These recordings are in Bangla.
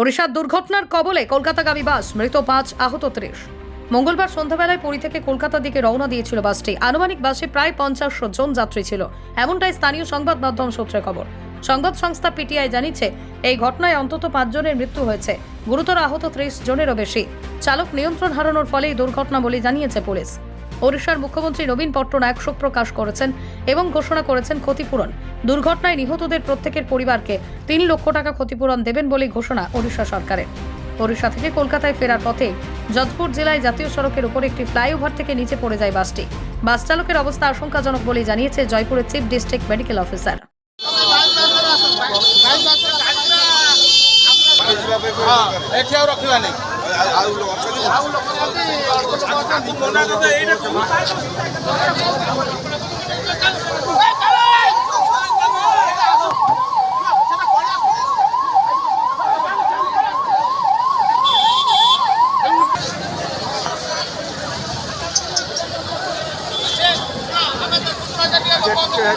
ওড়িশার দুর্ঘটনার কবলে কলকাতাগামী বাস, মৃত পাঁচ আহত ত্রিশ। মঙ্গলবার সন্ধ্যাবেলায় পুরী থেকে কলকাতার দিকে রওনা দিয়েছিল বাসটি। আনুমানিক বাসে প্রায় পঞ্চাশ জন যাত্রী ছিল। এমনটাই স্থানীয় সংবাদ মাধ্যম সূত্রে খবর। সংবাদ সংস্থা পিটিআই জানিয়েছে, এই ঘটনায় অন্তত পাঁচজনের মৃত্যু হয়েছে। গুরুতর আহত ত্রিশ জনেরও বেশি। চালক নিয়ন্ত্রণ হারানোর ফলে এই দুর্ঘটনা বলে জানিয়েছে পুলিশ। ওড়িশার মুখ্যমন্ত্রী নবীন পট্টনায়ক শোক প্রকাশ করেছেন এবং ঘোষণা করেছেন ক্ষতিপূরণ দুর্ঘটনায় নিহতদের প্রত্যেকের পরিবারকে তিন লক্ষ টাকা ক্ষতিপূরণ দেবেন বলে ঘোষণা ওড়িশা সরকারের ওড়িশা থেকে কলকাতায় ফেরার পথে যোধপুর জেলায় জাতীয় সড়কের উপর একটি ফ্লাইওভার থেকে নিচে পড়ে যায় বাসটি বাস চালকের অবস্থা আশঙ্কাজনক বলে জানিয়েছে জয়পুরের চিফ ডিস্ট্রিক্ট মেডিকেল অফিসার ଏଠି ଆଉ ରଖିବାନି Get your head.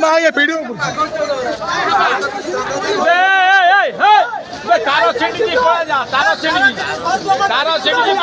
মায়ে তারা ছেড়ে দিই তারা ছেড়ে দিই তারা ছেড়ে দিই